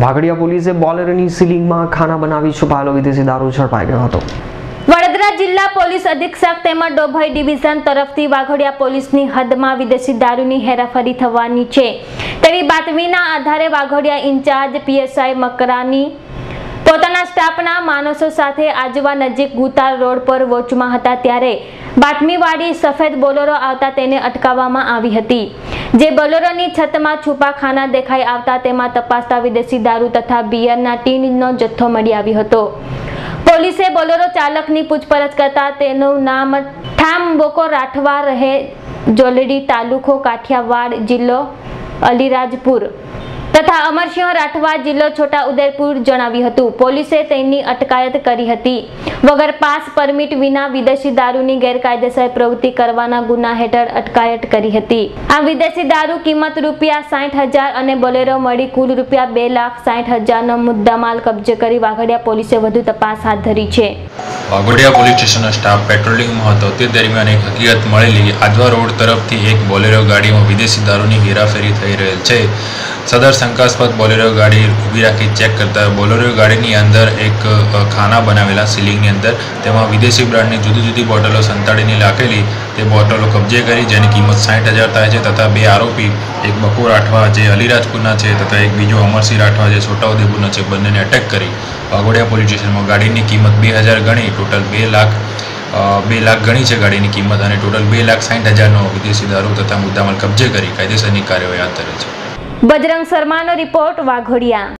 વાઘડિયા પોલીસે બોલેરોની સીલિંગમાં ખાના બનાવી છુપાયેલો વિદેશી દારૂ ઝડપાઈ ગયો હતો. વડોદરા જિલ્લા પોલીસ અધિક્ષક તેમજ ડોભાઈ ડિવિઝન તરફથી વાઘોડિયા પોલીસની હદમાં વિદેશી દારૂની હેરાફેરી થવાની છે. તેવી બાતમીના આધારે વાઘોડિયા ઇન્ચાર્જ પીએસઆઈ મકરાની પોતાના સ્ટાફના માણસો સાથે આજવા નજીક ગુતાર રોડ પર વોચમાં હતા ત્યારે બાતમીવાળી સફેદ બોલેરો આવતા તેને અટકાવવામાં આવી હતી. જે બોલેરોની છતમાં છુપાખાના દેખાઈ આવતા તેમાં તપાસતા વિદેશી દારૂ તથા બિયરના ટીનનો જથ્થો મળી આવ્યો હતો. પોલીસે બોલેરો ચાલકની પૂછપરછ કરતા તેનું નામ થામ બોકો રાઠવા રહે, જોલડી તાલુકો કાઠિયાવાડ જિલ્લો અલીરાજપુર. તથા અમરસિંહ રાઠવા જિલ્લો છોટા ઉદેપુર જણાવ્યું હતું. પોલીસે તેની અટકાયત કરી હતી. વગર પાસ પરમિટ વિના વિદેશી દારૂની ગેરકાયદેસર પ્રવૃત્તિ કરવાના ગુના હેઠળ અટકાયત કરી હતી. આ વિદેશી દારૂ કિંમત રૂપિયા સાઠ હજાર અને બોલેરો મળી કુલ રૂપિયા બે લાખ સાઠ હજારનો મુદ્દામાલ કબજે કરી વાઘડિયા પોલીસે વધુ તપાસ હાથ ધરી છે. વાઘોડિયા પોલીસ સ્ટેશનનો સ્ટાફ પેટ્રોલિંગમાં હતો. તે દરમિયાન એક હકીકત મળેલી, આજવા રોડ તરફથી એક બોલેરો ગાડીમાં વિદેશી દારૂની હેરાફેરી થઈ રહેલ છે. સદર શંકાસ્પદ બોલેરો ગાડી ઊભી રાખી ચેક કરતા બોલેરો ગાડીની અંદર એક ખાના બનાવેલા સીલિંગની અંદર. તેમાં વિદેશી બ્રાન્ડની જુદી જુદી બોટલો સંતાડીને રાખેલી તે બોટલો કબજે કરી જેની કિંમત સાઠ હજાર થાય છે તથા બે આરોપી, એક બકુર રાઠવા જે અલીરાજપુરના છે તથા એક બીજો અમરસિંહ રાઠવા જે છોટાઉદેપુરના છે, બંનેને અટેક કરી. વાઘોડિયા પોલીસ સ્ટેશનમાં ગાડીની કિંમત બે હજાર ગણી, ટોટલ બે લાખ બે લાખ ગણી છે ગાડીની કિંમત અને ટોટલ બે લાખ સાઠ હજારનો વિદેશી દારૂ તથા મુદ્દામાલ કબજે કરી કાયદેસરની કાર્યવાહી હાથ ધરે છે. બજરંગ શર્માનો રિપોર્ટ વાઘોડિયા